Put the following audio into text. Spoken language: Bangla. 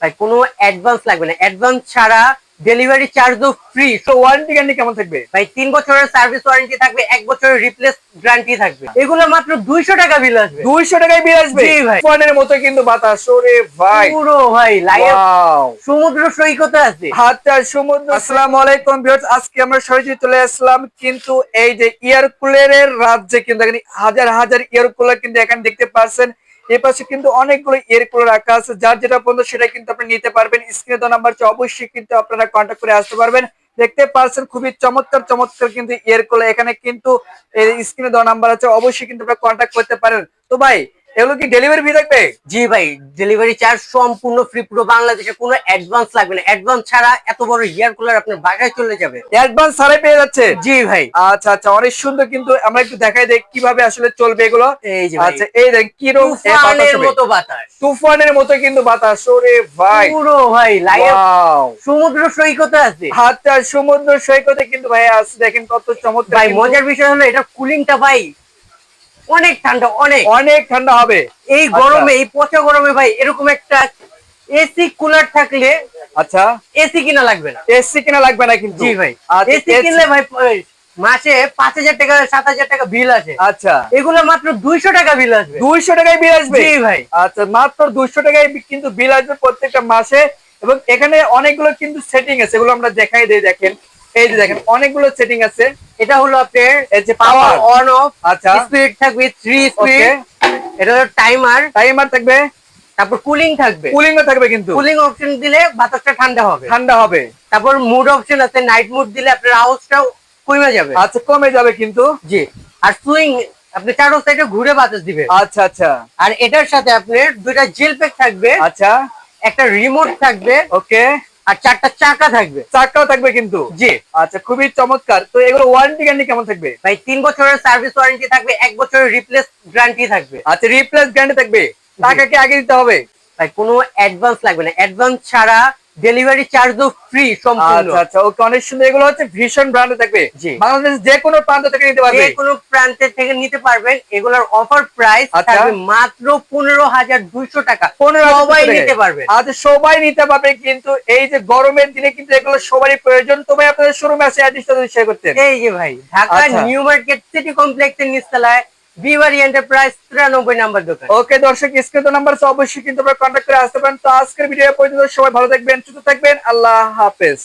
ভাই কোনো অ্যাডভান্স লাগবে না। অ্যাডভান্স ছাড়া ডেলিভারি চার্জও ফ্রি তো ওয়ারেন্টি গ্যারান্টি কেমন থাকবে? ভাই তিন বছরের সার্ভিস ওয়ারেন্টি থাকবে এক বছরের রিপ্লেস গ্যারান্টি থাকবে। এগুলো মাত্র দুইশো টাকা বিল আসবে। দুইশো টাকায় বিল আসবে? জি ভাই। ফোনের মতো কিন্তু বাতাস। ওরে ভাই। পুরো ভাই লাইভ সমুদ্র সৈকতে আছে। হাতটা সমুদ্র। আসসালামু আলাইকুম ভিউয়ার্স আজকে আমরা সরাসরি চলে আসলাম কিন্তু এই যে এয়ার কুলারের রাজ্যে কিন্তু এখানে হাজার হাজার এয়ার কুলার কিন্তু এখানে দেখতে পাচ্ছেন। এই পাশে কিন্তু অনেকগুলো এর কুলার রাখা আছে। যার যেটা পছন্দ সেটা কিন্তু আপনি নিতে পারবেন। স্ক্রিনে দেওয়া নাম্বার অবশ্যই কিন্তু আপনারা কন্ট্যাক্ট করে আসতে পারবেন। দেখতে পাচ্ছেন খুবই চমৎকার চমৎকার কিন্তু এর কুলার এখানে কিন্তু স্ক্রিনে দেওয়া নাম্বার আছে। অবশ্যই কিন্তু আপনারা কন্ট্যাক্ট করতে পারেন। তো ভাই এগুলো কি ডেলিভারি ফি থাকবে? জি ভাই ডেলিভারি চার্জ সম্পূর্ণ ফ্রি পুরো বাংলাদেশে কোনো অ্যাডভান্স লাগবে না। অ্যাডভান্স ছাড়া এত বড় ইয়ার কুলার আপনার বাসায় চলে যাবে। অ্যাডভান্স সারে পেয়ে যাচ্ছে? জি ভাই। আচ্ছা আচ্ছা অনেক সুন্দর কিন্তু আমরা একটু দেখাই দেখ কীভাবে আসলে চলবে এগুলো। এই যে আচ্ছা এই দেখ এ তুফানের মতো বাতাস। তুফানের মতো কিন্তু বাতাস ওরে ভাই। পুরো ভাই লাইভ সমুদ্র সৈকতে আছে। হাতটা সমুদ্র সৈকতে কিন্তু ভাই আছে দেখেন কত চমৎকার ভাই মজার বিষয় হলো এটা কুলিংটা ভাই অনেক ঠান্ডা অনেক। অনেক ঠান্ডা হবে। এই আচ্ছা। গরমে এই পচা গরমে ভাই এরকম একটা এসি কুলার থাকলে আচ্ছা। এসি কিনা লাগবে না। এসি কিনা লাগবে না কিন্তু। জি ভাই। আচ্ছা, এসি কিনলে ভাই মাসে পাঁচ হাজার টাকা সাত হাজার টাকা বিল আছে আচ্ছা। এগুলো মাত্র দুইশো টাকা বিল আসবে। দুইশো টাকায় বিল আসবে? জি ভাই। আচ্ছা মাত্র দুইশো টাকায় কিন্তু বিল আসবে প্রত্যেকটা মাসে। এবং এখানে অনেকগুলো কিন্তু সেটিং আছে এগুলো আমরা দেখাই দিই দেখেন। এই যে দেখেন অনেকগুলো সেটিং আছে। এটা হলো আপনার এই যে পাওয়ার অন অফ আচ্ছা। স্পিড থাকবে থ্রি স্পিড এটা হলো টাইমার টাইমার থাকবে? তারপর কুলিং থাকবে। কুলিং থাকবে কিন্তু। কুলিং অপশন দিলে বাতাসটা ঠান্ডা হবে। ঠান্ডা হবে। তারপর মুড অপশন আছে নাইট মুড দিলে আপনার আওয়াজটাও কমে যাবে। আচ্ছা কমে যাবে কিন্তু। জি। আর সুইং আপনি চারো সাইডে ঘুরে বাতাস দিবে। আচ্ছা আচ্ছা। আর এটার সাথে আপনার দুইটা জেল প্যাক থাকবে। আচ্ছা। একটা রিমোট থাকবে। ওকে আর চারটা চাকা থাকবে। চাকাও থাকবে কিন্তু? জি। আচ্ছা খুবই চমৎকার। তো এগুলো ওয়ারেন্টি গ্যারান্টি কেমন থাকবে? ভাই তিন বছরের সার্ভিস ওয়ারেন্টি থাকবে এক বছরের রিপ্লেস গ্যারান্টি থাকবে। আচ্ছা রিপ্লেস গ্যারান্টি থাকবে। টাকা কি আগে দিতে হবে? ভাই কোনো অ্যাডভান্স লাগবে না। অ্যাডভান্স ছাড়া ডেলিভারি চার্জও ফ্রি সম্পূর্ণ। আচ্ছা আচ্ছা ওকে অনেক সুন্দর। এগুলো হচ্ছে ভীষণ ব্র্যান্ডে থাকবে। জি। বাংলাদেশ যে কোনো প্রান্ত থেকে নিতে পারবে। যে কোনো প্রান্তের থেকে নিতে পারবেন। এগুলোর অফার প্রাইস আচ্ছা। থাকবে মাত্র পনেরো হাজার দুইশো টাকা। পনেরো হাজার সবাই। নিতে পারবে। আচ্ছা সবাই নিতে পারবে কিন্তু এই যে গরমের দিনে কিন্তু এগুলো সবারই প্রয়োজন। তো ভাই আপনাদের শোরুমে আসে অ্যাড্রেসটা শেয়ার করতেন। এই যে ভাই ঢাকা। নিউ মার্কেট সিটি কমপ্লেক্সের নিচতলায় এন্টারপ্রাইজ নাম্বার ওকে দর্শক অবশ্যই কিন্তু করে ভিডিও সবাই ভালো থাকবেন থাকবেন। আল্লাহ হাফেজ।